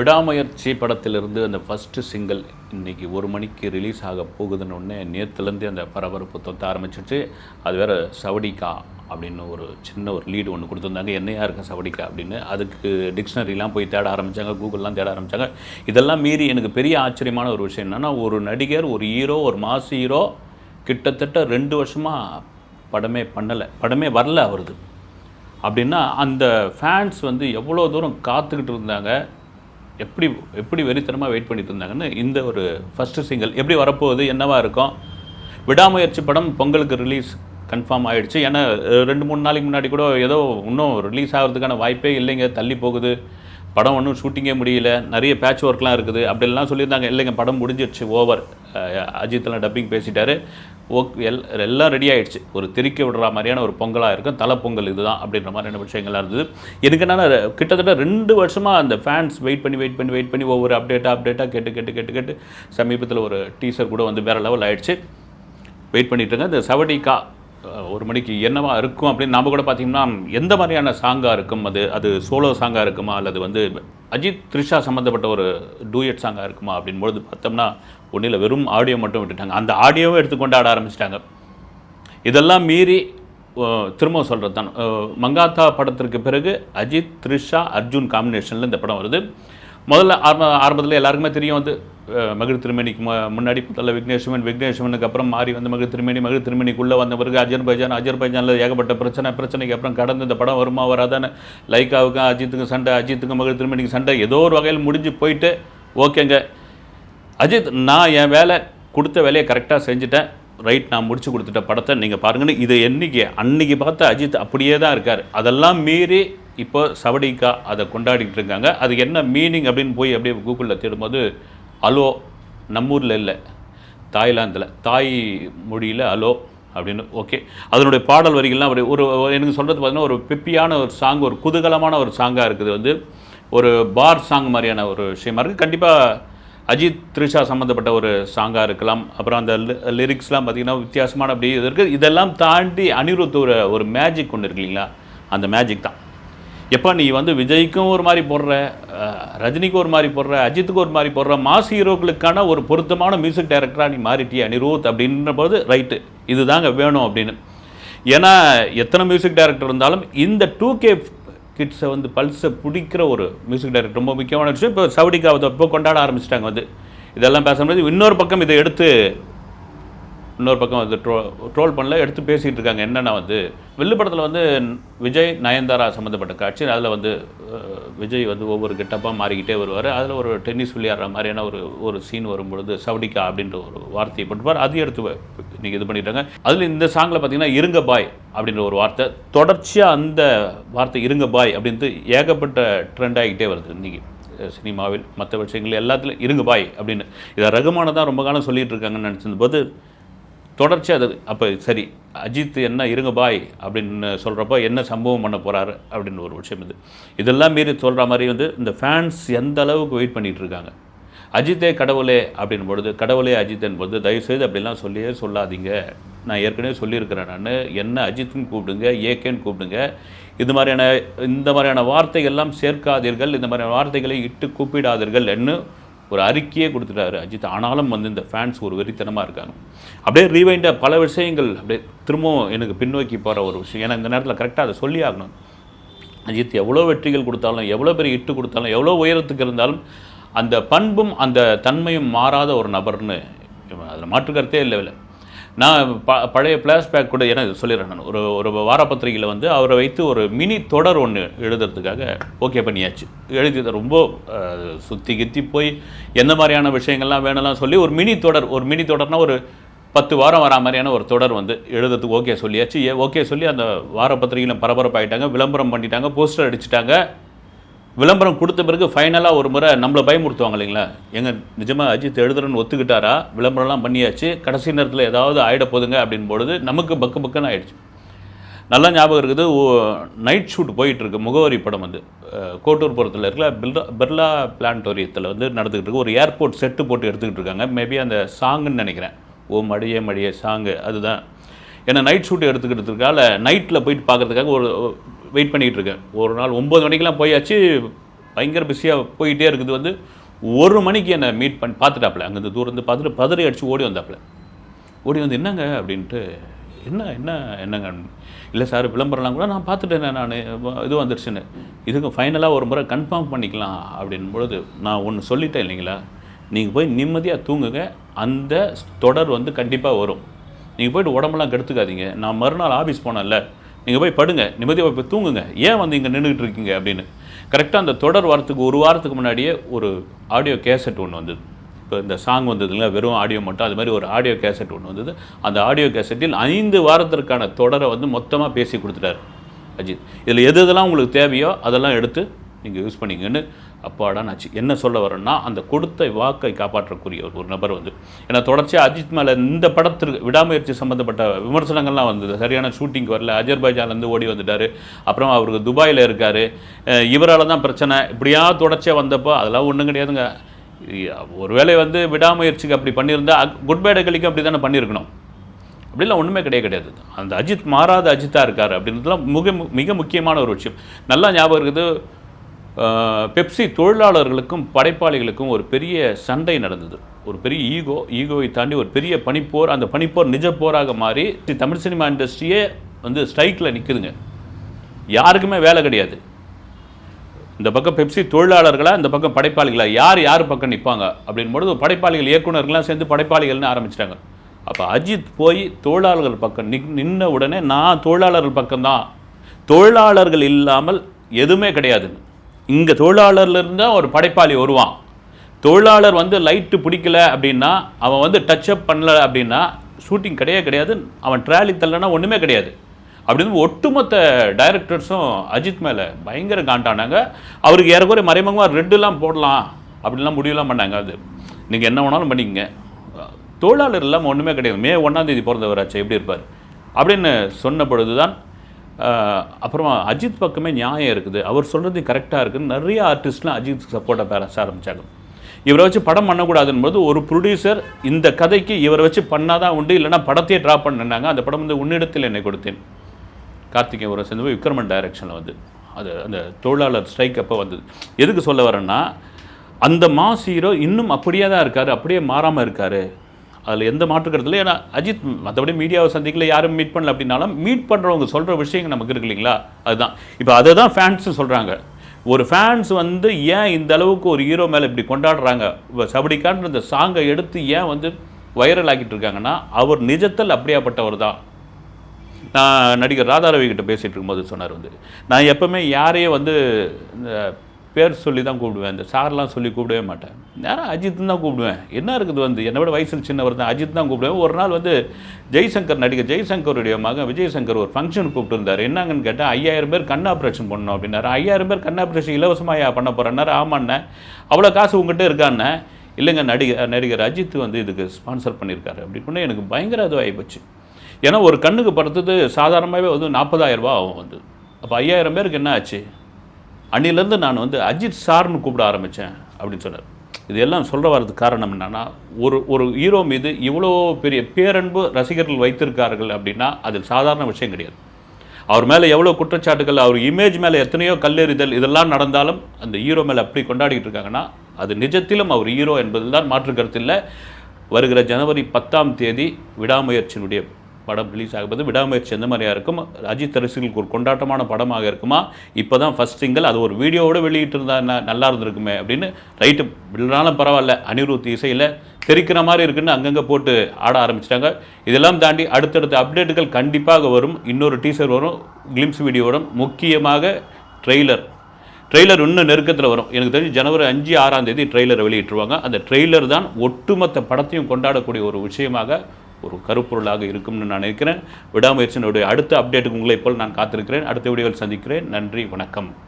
விடாமுயற்சி படத்திலிருந்து அந்த ஃபஸ்ட்டு சிங்கிள் இன்றைக்கி ஒரு மணிக்கு ரிலீஸ் ஆக போகுதுன்னு நேற்றுலேருந்து அந்த பரபரப்பு தொத்த ஆரம்பிச்சிச்சு அது வேற சவடிக்கா அப்படின்னு ஒரு சின்ன ஒரு லீடு ஒன்று கொடுத்துருந்தாங்க. என்னையா இருக்கும் சவடிக்கா அப்படின்னு. அதுக்கு டிக்ஷனரிலாம் போய் தேட ஆரம்பித்தாங்க கூகுள்லாம் தேட ஆரம்பித்தாங்க இதெல்லாம் மீறி எனக்கு பெரிய ஆச்சரியமான ஒரு விஷயம் என்னென்னா ஒரு நடிகர் ஒரு ஹீரோ ஒரு மாஸ் ஹீரோ கிட்டத்தட்ட ரெண்டு வருஷமாக படமே பண்ணலை. படமே வரல அவருது. அப்படின்னா அந்த ஃபேன்ஸ் வந்து எவ்வளோ தூரம் காத்துக்கிட்டு இருந்தாங்க. எப்படி எப்படி வெறித்தனமாக வெயிட் பண்ணிட்டு இருந்தாங்கன்னு இந்த ஒரு ஃபஸ்ட்டு சிங்கிள் எப்படி வரப்போகுது என்னவாக இருக்கும்? விடாமுயற்சி படம் பொங்கலுக்கு ரிலீஸ் கன்ஃபார்ம் ஆகிடுச்சு ஏன்னா ரெண்டு மூணு நாளைக்கு முன்னாடி கூட ஏதோ இன்னும் ரிலீஸ் ஆகிறதுக்கான வாய்ப்பே இல்லைங்க. தள்ளி போகுது. படம் ஒன்றும் ஷூட்டிங்கே முடியல. நிறைய பேட்ச் ஒர்க்லாம் இருக்குது. அப்படிலாம் சொல்லியிருந்தாங்க. இல்லைங்க படம் முடிஞ்சிடுச்சு ஓவர் அஜித்லாம் டப்பிங் பேசிட்டாரு. ஓக் எல் எல்லாம் ரெடி ஆகிடுச்சு ஒரு திருக்கி விடுற மாதிரியான ஒரு பொங்கலாக இருக்கும். தலை பொங்கல் இதுதான் அப்படின்ற மாதிரியான விஷயங்கள்லாம் இருந்தது. எனக்கு என்னென்னா கிட்டத்தட்ட ரெண்டு வருஷமாக அந்த ஃபேன்ஸ் வெயிட் பண்ணி வெயிட் பண்ணி வெயிட் பண்ணி ஒவ்வொரு அப்டேட்டாக அப்டேட்டாக கேட்டு கேட்டு கேட்டு கேட்டு சமீபத்தில் ஒரு டீசர் கூட வந்து வேறு லெவல் ஆகிடுச்சு வெயிட் பண்ணிட்டு இந்த சவடிக்கா ஒரு மணிக்கு என்னவா இருக்கும் அப்படின்னு நாம் கூட பார்த்தீங்கன்னா எந்த மாதிரியான சாங்காக இருக்கும்? அது அது சோலோ சாங்காக இருக்குமா? அல்லது வந்து அஜித் த்ரிஷா சம்மந்தப்பட்ட ஒரு டூயட் சாங்காக இருக்குமா அப்படின்பொழுது பார்த்தோம்னா ஒன்றில் வெறும் ஆடியோ மட்டும் விட்டுட்டாங்க. அந்த ஆடியோவை எடுத்துக்கொண்டு ஆட ஆரம்பிச்சிட்டாங்க. இதெல்லாம் மீறி திரும்ப சொல்கிறது தான் மங்காத்தா படத்திற்கு பிறகு அஜித் த்ரிஷா அர்ஜுன் காம்பினேஷனில் இந்த படம் வருது. முதல்ல ஆரம்ப ஆரம்பத்தில் எல்லாருக்குமே தெரியும் வந்து மகிழ் திருமணிக்கு முன்னாடி முதல்ல விக்னேஷ்வன் விக்னேஷ்வனுக்கு அப்புறம் மாறி வந்து மகிழ் திருமணி மகிழ் திருமணிக்குள்ளே வந்த பிறகு அஜர்பைஜான் அஜர்பைஜானில் ஏகப்பட்ட பிரச்சனை பிரச்சனைக்கு அப்புறம் கடந்து இந்த படம் வருமா வராதான்னு லைக்காவுக்கும் அஜித்துக்கும் சண்டை அஜித்துக்கும் மகிழ் திருமணிக்கு சண்டை ஏதோ ஒரு வகையில் முடிஞ்சு போயிட்டு ஓகேங்க. அஜித் நான் என் வேலை கொடுத்த வேலையை கரெக்டாக செஞ்சுட்டேன். ரைட் நான் முடிச்சு கொடுத்துட்ட படத்தை நீங்கள் பாருங்கன்னு இது என்றைக்கு அன்னைக்கு பார்த்த அஜித் அப்படியே தான் இருக்கார். அதெல்லாம் மீறி இப்போ சவடிக்கா அதை கொண்டாடிக்கிட்டு இருக்காங்க. அது என்ன மீனிங் அப்படின்னு போய் அப்படியே கூகுளில் தேடும்போது அலோ நம்மூரில் இல்லை. தாய்லாந்தில் தாய் மொழியில் அலோ அப்படின்னு ஓகே. அதனுடைய பாடல் வரிகள்லாம் ஒரு ஒரு எனக்கு சொல்கிறது பார்த்தீங்கன்னா ஒரு பிப்பியான ஒரு சாங் ஒரு குதூகலமான ஒரு சாங்காக இருக்குது. வந்து ஒரு பார் சாங் மாதிரியான ஒரு விஷயமா இருக்குது கண்டிப்பாக அஜித் த்ரிஷா சம்மந்தப்பட்ட ஒரு சாங்காக இருக்கலாம். அப்புறம் அந்த லிரிக்ஸ்லாம் பார்த்தீங்கன்னா வித்தியாசமான அப்படி இது இருக்குது இதெல்லாம் தாண்டி அனிருத் ஒரு ஒரு மேஜிக் ஒன்று இருக்கு இல்லைங்களா? அந்த மேஜிக் தான். எப்போ நீ வந்து விஜய்க்கும் ஒரு மாதிரி போடுற ரஜினிக்கு ஒரு மாதிரி போடுற அஜித்துக்கு ஒரு மாதிரி போடுற மாஸ் ஹீரோக்களுக்கான ஒரு பொருத்தமான மியூசிக் டைரக்டராக நீ மாறிட்டிய அனிருத் அப்படின்ற போது ரைட்டு இதுதாங்க வேணும் அப்படின்னு. ஏன்னா எத்தனை மியூசிக் டைரக்டர் இருந்தாலும் இந்த டூ கே கிட்ஸை வந்து பல்ஸை பிடிக்கிற ஒரு மியூசிக் டைரக்டர் ரொம்ப முக்கியமான விஷயம். இப்போ சவுடிக்காவது இப்போ கொண்டாட ஆரம்பிச்சிட்டாங்க வந்து. இதெல்லாம் பேசும்போது இன்னொரு பக்கம் இதை எடுத்து இன்னொரு பக்கம் வந்து ட்ரோ ட்ரோல் பண்ணல எடுத்து பேசிகிட்டு இருக்காங்க. என்னென்னா வந்து வில்லு படத்தில் வந்து விஜய் நயன்தாரா சம்மந்தப்பட்ட காட்சி அதில் வந்து விஜய் வந்து ஒவ்வொரு கெட்டப்பாக மாறிக்கிட்டே வருவார். அதில் ஒரு டென்னிஸ் விளையாடுற மாதிரியான ஒரு ஒரு சீன் வரும்பொழுது சவுடிக்கா அப்படின்ற ஒரு வார்த்தையை போட்டுப்பார். அதையும் எடுத்து நீங்கள் இது பண்ணிட்டாங்க அதில் இந்த சாங்கில் பார்த்தீங்கன்னா இருங்க பாய் அப்படின்ற ஒரு வார்த்தை தொடர்ச்சியாக அந்த வார்த்தை இருங்க பாய் அப்படின்ட்டு ஏகப்பட்ட ட்ரெண்ட் ஆகிக்கிட்டே வருது. இன்றைக்கி சினிமாவில் மற்ற விஷயங்கள் எல்லாத்துலையும் இருங்க பாய் அப்படின்னு. இதை ரகுமான தான் ரொம்ப காலம் சொல்லிகிட்டு இருக்காங்கன்னு நினச்சிருந்தபோது தொடர்ச்சி அது அப்போ சரி அஜித் என்ன இருங்க பாய் அப்படின்னு சொல்கிறப்போ என்ன சம்பவம் பண்ண போகிறாரு அப்படின்னு ஒரு விஷயம் இது. இதெல்லாம் மீறி சொல்கிற மாதிரி வந்து இந்த ஃபேன்ஸ் எந்த அளவுக்கு வெயிட் பண்ணிகிட்டு இருக்காங்க? அஜித்தே கடவுளே அப்படின் பொழுது கடவுளே அஜித் என்பது தயவுசெய்து அப்படிலாம் சொல்லியே சொல்லாதீங்க. நான் ஏற்கனவே சொல்லியிருக்கிறேன் நான். என்ன அஜித்னு கூப்பிடுங்க ஏகேன்னு கூப்பிடுங்க. இது மாதிரியான இந்த மாதிரியான வார்த்தைகள்லாம் சேர்க்காதீர்கள் இந்த மாதிரியான வார்த்தைகளை இட்டு கூப்பிடாதீர்கள் என்று ஒரு அறிக்கையே கொடுத்துட்டாரு அஜித். ஆனாலும் வந்து இந்த ஃபேன்ஸ் ஒரு வெறித்தனமாக இருக்காங்க. அப்படியே ரீவைண்டாக பல விஷயங்கள் அப்படியே திரும்பவும் எனக்கு பின்னோக்கி போகிற ஒரு விஷயம். ஏன்னா இந்த நேரத்தில் கரெக்டாக அதை சொல்லி ஆகணும். அஜித் எவ்வளோ வெற்றிகள் கொடுத்தாலும் எவ்வளோ பெரிய இட்டு கொடுத்தாலும் எவ்வளோ உயரத்துக்கு இருந்தாலும் அந்த பண்பும் அந்த தன்மையும் மாறாத ஒரு நபர்னு அதில் மாற்றுக்கருத்தே இல்லை இல்லை நான் ப பழைய ஃப்ளாஷ்பேக் கூட ஏன்னா சொல்லிடுறேன் நான். ஒரு ஒரு வாரப்பத்திரிகையில் வந்து அவரை வைத்து ஒரு மினி தொடர் ஒன்று எழுதுறதுக்காக ஓகே பண்ணியாச்சு. எழுதி ரொம்ப சுற்றி சுத்தி கித்தி போய் எந்த மாதிரியான விஷயங்கள்லாம் வேணும்லாம் சொல்லி ஒரு மினி தொடர் ஒரு மினி தொடர்னால் ஒரு பத்து வாரம் வரா மாதிரியான ஒரு தொடர் வந்து எழுதுறதுக்கு ஓகே சொல்லியாச்சு. ஏ ஓகே சொல்லி அந்த வாரப்பத்திரிகையில் பரபரப்பாயிட்டாங்க விளம்பரம் பண்ணிட்டாங்க போஸ்டர் அடிச்சிட்டாங்க. விளம்பரம் கொடுத்த பிறகு ஃபைனலாக ஒரு முறை நம்மளை பயமுறுத்துவாங்க இல்லைங்களா? எங்கள் நிஜமாக அஜித் எழுதுறன்னு ஒத்துக்கிட்டாரா? விளம்பரம்லாம் பண்ணியாச்சு. கடைசி நேரத்தில் ஏதாவது ஆயிட போதுங்க அப்படின்னு பொழுது நமக்கு பக்கு பக்குன்னு ஆயிடுச்சு. நல்லா ஞாபகம் இருக்குது. நைட் ஷூட் போயிட்டுருக்கு. முகவரி படம் வந்து. அஹ், கோட்டூர்புரத்தில் இருக்கிற பிர்லா பிர்லா பிளான்டோரியத்தில் வந்து நடந்துக்கிட்டு இருக்கு. ஒரு ஏர்போர்ட் செட்டு போட்டு எடுத்துக்கிட்டு இருக்காங்க. மேபி அந்த சாங்குன்னு நினைக்கிறேன். ஓ மடியே மடியே சாங்கு அதுதான். ஏன்னா நைட் ஷூட் எடுத்துக்கிட்டு இருக்கால நைட்டில் போயிட்டு பார்க்குறதுக்காக ஒரு வெயிட் பண்ணிகிட்டு இருக்கேன். ஒரு நாள் ஒம்பது மணிக்கெலாம் போயாச்சு. பயங்கர பிஸியாக போயிட்டே இருக்குது. வந்து ஒரு மணிக்கு என்னை மீட் பண்ணி பார்த்துட்டாப்புல. அங்கேருந்து தூரந்து பார்த்துட்டு பதறி அடித்து ஓடி வந்தாப்புல. ஓடி வந்து என்னங்க? அப்படின்ட்டு என்ன என்ன என்னங்க? இல்லை சார் விளம்பரம்லாம் கூட நான் பார்த்துட்டேன் நான். இது வந்துருச்சுன்னு. இதுக்கு ஃபைனலாக ஒரு முறை கன்ஃபார்ம் பண்ணிக்கலாம். அப்படின் பொழுது நான் ஒன்று சொல்லிட்டேன் இல்லைங்களா? நீங்கள் போய் நிம்மதியாக தூங்குங்க. அந்த தொடர் வந்து கண்டிப்பாக வரும். நீங்கள் போயிட்டு உடம்பெல்லாம் கெடுத்துக்காதீங்க. நான் மறுநாள் ஆஃபீஸ் போனேன்ல. நீங்கள் போய் படுங்க. நிம்மதியாக போய் தூங்குங்க. ஏன் வந்து இங்கே நின்றுக்கிட்டு இருக்கீங்க அப்படின்னு. கரெக்டாக அந்த தொடர் வரத்துக்கு ஒரு வாரத்துக்கு முன்னாடியே ஒரு ஆடியோ கேசட் ஒன்று வந்தது. இப்போ இந்த சாங் வந்தது இல்லை வெறும் ஆடியோ மட்டும். அது மாதிரி ஒரு ஆடியோ கேசட் ஒன்று வந்தது. அந்த ஆடியோ கேசட்டில் ஐந்து வாரத்திற்கான தொடரை வந்து மொத்தமாக பேசி கொடுத்துட்டாரு. அஜித். இதில் எது எதெல்லாம் உங்களுக்கு தேவையோ அதெல்லாம் எடுத்து நீங்கள் யூஸ் பண்ணிங்கன்னு அப்பாடா ஆச்சு. என்ன சொல்ல வரேன்னா அந்த கொடுத்த வாக்கை காப்பாற்றக்கூடிய ஒரு ஒரு நபர் வந்து ஏன்னா தொடர்ச்சியாக அஜித் மேலே இந்த படத்திற்கு விடாமுயற்சி சம்மந்தப்பட்ட விமர்சனங்கள்லாம் வந்தது. சரியான ஷூட்டிங் வரல. அஜர்பைஜான்லேருந்து ஓடி வந்துட்டார். அப்புறம் அவருக்கு துபாயில் இருக்கார். இவரால் தான் பிரச்சனை. இப்படியா தொடர்ச்சியாக வந்தப்போ அதெல்லாம் ஒன்றும் கிடையாதுங்க. ஒருவேளை வந்து விடாமுயற்சிக்கு அப்படி பண்ணியிருந்தா குட் பை டெகலிக்கு அப்படி தானே பண்ணியிருக்கணும். அப்படிலாம் ஒன்றுமே கிடையாது கிடையாது. அந்த அஜித் மாறாத அஜித்தாக இருக்கார் அப்படின்றதுலாம் மிக மிக முக்கியமான ஒரு விஷயம். நல்லா ஞாபகம் இருக்குது. பெப்சி தொழிலாளர்களுக்கும் படைப்பாளிகளுக்கும் ஒரு பெரிய சண்டை நடந்தது. ஒரு பெரிய ஈகோ ஈகோவை தாண்டி ஒரு பெரிய பனிப்போர் அந்த பனிப்போர் நிஜ போராக மாறி தமிழ் சினிமா இண்டஸ்ட்ரியே வந்து ஸ்ட்ரைக்கில் நிற்குதுங்க யாருக்குமே வேலை கிடையாது. இந்த பக்கம் பெப்சி தொழிலாளர்களாக இந்த பக்கம் படைப்பாளிகளாக யார் யார் பக்கம் நிற்பாங்க அப்படின் பொழுது படைப்பாளிகள் இயக்குனர்கள்லாம் சேர்ந்து படைப்பாளிகள்னு ஆரம்பிச்சிட்டாங்க. அப்போ அஜித் போய் தொழிலாளர்கள் பக்கம் நிக் நின்ன உடனே நான் தொழிலாளர்கள் பக்கம்தான். தொழிலாளர்கள் இல்லாமல் எதுவுமே கிடையாதுன்னு இங்கே தொழிலாளர்ல இருந்தால் ஒரு படைப்பாளி வருவான். தொழிலாளர் வந்து லைட்டு பிடிக்கல அப்படின்னா அவன் வந்து டச் அப் பண்ணல அப்படின்னா ஷூட்டிங் கிடையவே கிடையாது. அவன் ட்ராலி தள்ளனா ஒன்றுமே கிடையாது. அப்படின்னு ஒட்டுமொத்த டைரக்டர்ஸும் அஜித் மேலே பயங்கர காண்டானாங்க அவருக்கு ஏறக்குறைய மறைமுகமாக ரெட்டுலாம் போடலாம் அப்படிலாம் முடிவுலாம் பண்ணாங்க அது. நீங்கள் என்ன வேணாலும் பண்ணிக்கங்க. தொழிலாளர் இல்லாமல் ஒன்றுமே கிடையாது. மே ஒன்றாந்தேதி பிறந்தவராச்சு எப்படி இருப்பார்? அப்படின்னு சொன்ன பொழுது தான் அப்புறமா அஜித் பக்கமே நியாயம் இருக்குது. அவர் சொல்கிறது கரெக்டாக இருக்குன்னு நிறைய ஆர்டிஸ்ட்லாம் அஜித் சப்போர்ட்டாக பேச ஆரம்பித்தாங்க இவரை வச்சு படம் பண்ணக்கூடாதுன்னு போது ஒரு ப்ரொடியூசர் இந்த கதைக்கு இவரை வச்சு பண்ணாதான் உண்டு இல்லைன்னா படத்தையே ட்ராப் பண்ணாங்க அந்த படம் வந்து உன்னிடத்தில் என்னை கொடுத்தேன். கார்த்திகேயன் ஒரு சேர்ந்து விக்ரமன் டைரக்ஷனில் வந்து. அது அந்த தொழிலாளர் ஸ்ட்ரைக் அப்போ வந்தது. எதுக்கு சொல்ல வரேன்னா அந்த மாஸ் ஹீரோ இன்னும் அப்படியே தான் இருக்கார் அப்படியே மாறாமல் இருக்கார். அதில் எந்த மாற்று கருத்து இல்லை. ஏன்னா அஜித் மற்றபடி மீடியாவை சந்திக்கல யாரும் மீட் பண்ணல அப்படின்னாலும் மீட் பண்ணுறவங்க சொல்கிற விஷயங்கள் நமக்கு இருக்கு இல்லைங்களா? அதுதான். இப்போ அதை தான் ஃபேன்ஸு சொல்கிறாங்க ஒரு ஃபேன்ஸ் வந்து ஏன் இந்த அளவுக்கு ஒரு ஹீரோ மேலே இப்படி கொண்டாடுறாங்க? இப்போ சபடிக்கான்ற இந்த சாங்கை எடுத்து ஏன் வந்து வைரல் ஆக்கிட்டு இருக்காங்கன்னா அவர் நிஜத்தில் அப்படியாப்பட்டவர் தான். நான் நடிகர் ராதாரவி கிட்ட பேசிகிட்டு இருக்கும்போது சொன்னார் வந்து நான் எப்பவுமே யாரையும் வந்து இந்த பேர் சொல்லி தான் கூப்பிடுவேன். இந்த சார்லாம் சொல்லி கூப்பிடவே மாட்டேன். நேரம் அஜித் தான் கூப்பிடுவேன். என்ன இருக்குது வந்து என்னை விட வயசில் சின்னவர் தான் அஜித் தான் கூப்பிடுவேன். ஒரு நாள் வந்து ஜெய்சங்கர் நடிகர் ஜெய்சங்கருடைய மகன் விஜயசங்கர் ஒரு ஃபங்க்ஷன் கூப்பிட்டுருந்தார். என்னங்கன்னு கேட்டால் ஐயாயிரம் பேர் கண் ஆப்ரேஷன் பண்ணணும் அப்படின்னாரு. ஐயாயிரம் பேர் கண் ஆப்ரேஷன் இலவசமாக பண்ண போகிறேன்னாரு ஆமாண்ணே. அவ்வளோ காசு உங்ககிட்ட இருக்காண்ணே. இல்லைங்க நடிகர் நடிகர் அஜித் வந்து இதுக்கு ஸ்பான்சர் பண்ணியிருக்காரு. அப்படின்னு எனக்கு பயங்கர இதுவாகி போச்சு. ஏன்னா ஒரு கண்ணுக்கு படுத்தது சாதாரணமாகவே வந்து நாற்பதாயிரரூபா ஆகும் வந்து. அப்போ ஐயாயிரம் பேருக்கு என்ன ஆச்சு? அன்னிலேருந்து நான் வந்து அஜித் சார்னு கூப்பிட ஆரம்பித்தேன் அப்படின்னு சொன்னார். இது எல்லாம் சொல்ல வர்றதுக்கு காரணம் என்னென்னா ஒரு ஒரு ஹீரோ மீது இவ்வளோ பெரிய பேரன்பு ரசிகர்கள் வைத்திருக்கார்கள் அப்படின்னா அது சாதாரண விஷயம் கிடையாது. அவர் மேலே எவ்வளோ குற்றச்சாட்டுகள் அவர் இமேஜ் மேலே எத்தனையோ கல்லெறிதல் இதெல்லாம் நடந்தாலும் அந்த ஹீரோ மேலே அப்படி கொண்டாடிக்கிட்டு இருக்காங்கன்னா அது நிஜத்திலும் அவர் ஹீரோ என்பதில் தான் மாற்று கருத்தில் வருகிற ஜனவரி பத்தாம் தேதி விடாமுயற்சியினுடைய படம் ரிலீஸ் ஆகும்போது விடாமுயற்சி எந்த மாதிரியாக இருக்கும் அஜித் ரசிகர்களுக்கு ஒரு கொண்டாட்டமான படமாக இருக்குமா இப்போ தான் ஃபஸ்ட் சிங்கிள் அது ஒரு வீடியோவோட வெளியிட்டு நல்லா இருந்திருக்குமே அப்படின்னு ரைட்டு இல்லைனாலும் பரவாயில்ல அனிருத் இசையில் தெரிக்கிற மாதிரி இருக்குன்னு அங்கங்கே போட்டு ஆட ஆரம்பிச்சிட்டாங்க. இதெல்லாம் தாண்டி அடுத்தடுத்த அப்டேட்டுகள் கண்டிப்பாக வரும். இன்னொரு டீசர் வரும். கிளிம்ஸ் வீடியோ வரும். முக்கியமாக ட்ரெய்லர் ட்ரெய்லர் இன்னும் நெருக்கத்தில் வரும். எனக்கு தெரிஞ்சு ஜனவரி அஞ்சு ஆறாம் தேதி ட்ரெய்லரை வெளியிட்டுருவாங்க. அந்த ட்ரெய்லர் தான் ஒட்டுமொத்த படத்தையும் கொண்டாடக்கூடிய ஒரு விஷயமாக ஒரு கருப்பொருளாக இருக்கும்னு நான் நினைக்கிறேன். விடாமுயற்சியினுடைய அடுத்த அப்டேட்டுக்கு உங்களை போல் நான் காத்திருக்கிறேன். அடுத்த வீடியோவில் சந்திக்கிறேன். நன்றி வணக்கம்.